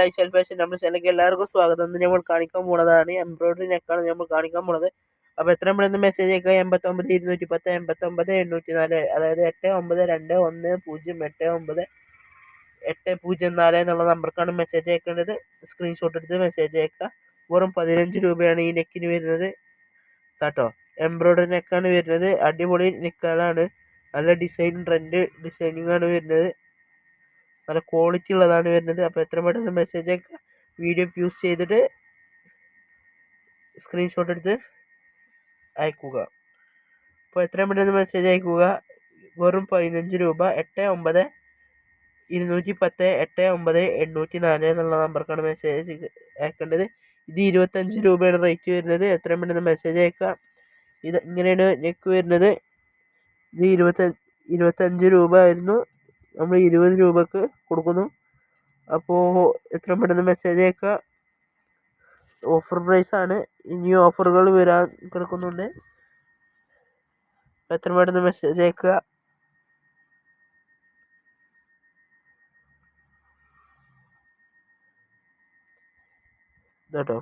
Life style fashion നമ്മുടെ ചാനലിലേക്ക് എല്ലാവർക്കും സ്വാഗതം. ഇന്ന് നമ്മൾ കാണിക്കാൻ പോണതാണ് എംബ്രോയിഡറി നെക്കാണ് നമ്മൾ കാണിക്കാൻ പോണത്. അപ്പോൾ നമ്മൾ എന്ന് മെസ്സേജ് അയക്കുക എൺപത്തൊമ്പത് ഇരുന്നൂറ്റി പത്ത് എൺപത്തൊമ്പത് എണ്ണൂറ്റി നാല് അതായത് എട്ട് ഒമ്പത് രണ്ട് ഒന്ന് പൂജ്യം എട്ട് ഒമ്പത് എട്ട് പൂജ്യം നാല് എന്നുള്ള നമ്പർക്കാണ് മെസ്സേജ് അയക്കേണ്ടത്. സ്ക്രീൻഷോട്ട് എടുത്ത് മെസ്സേജ് അയക്കുക വെറും പതിനഞ്ച് രൂപയാണ് ഈ നെക്കിന് വരുന്നത്. കേട്ടോ? എംബ്രോയിഡറി നെക്കാണ് വരുന്നത്. അടിപൊളി നെക്കുകളാണ് നല്ല ഡിസൈൻ ട്രെൻഡ് ഡിസൈനിങ് ആണ് വരുന്നത്. നല്ല ക്വാളിറ്റി ഉള്ളതാണ് വരുന്നത്. അപ്പോൾ എത്ര പെട്ടെന്ന് മെസ്സേജ് അയക്കുക വീഡിയോ യൂസ് ചെയ്തിട്ട് സ്ക്രീൻഷോട്ട് എടുത്ത് അയക്കുക. അപ്പോൾ എത്രയും പെട്ടെന്ന് മെസ്സേജ് അയക്കുക. വെറും പതിനഞ്ച് രൂപ എട്ട് ഒമ്പത് ഇരുന്നൂറ്റി പത്ത് എട്ട് ഒമ്പത് എണ്ണൂറ്റി നാല് എന്നുള്ള നമ്പർക്കാണ് മെസ്സേജ് അയക്കേണ്ടത്. ഇത് ഇരുപത്തഞ്ച് രൂപയാണ് റേറ്റ് വരുന്നത്. എത്രയും പെട്ടെന്ന് മെസ്സേജ് അയക്കുക. ഇത് ഇങ്ങനെയാണ് നെക്ക് വരുന്നത്. ഇത് ഇരുപത്തഞ്ച് ഇരുപത്തഞ്ച് രൂപ ആയിരുന്നു. നമ്മൾ ഇരുപത് രൂപക്ക് കൊടുക്കുന്നു. അപ്പോൾ എത്രയും പെട്ടെന്ന് മെസ്സേജ് അയക്കുക ഓഫർ പ്രൈസ് ആണ്. ഇനി ഓഫറുകൾ വരാൻ കിടക്കുന്നുണ്ട്. എത്രയും പെട്ടെന്ന് മെസ്സേജ് അയക്കുക കേട്ടോ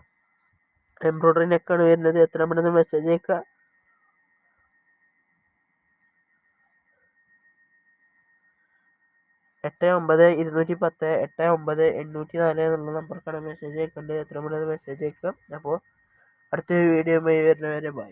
എംബ്രോയ്ഡറി നെക്കാണ് വരുന്നത്. എത്രയും പെട്ടെന്ന് മെസ്സേജ് അയക്കുക എട്ട് ഒമ്പത് ഇരുന്നൂറ്റി പത്ത് എട്ട് ഒമ്പത് എണ്ണൂറ്റി നാല് എന്നുള്ള നമ്പർക്കാണ് മെസ്സേജ് അയക്കേണ്ടത്. എത്ര പെട്ടെന്ന് മെസ്സേജ് അയക്കാം അപ്പോൾ അടുത്ത വീഡിയോയുമായി വരുന്നവരെ ബൈ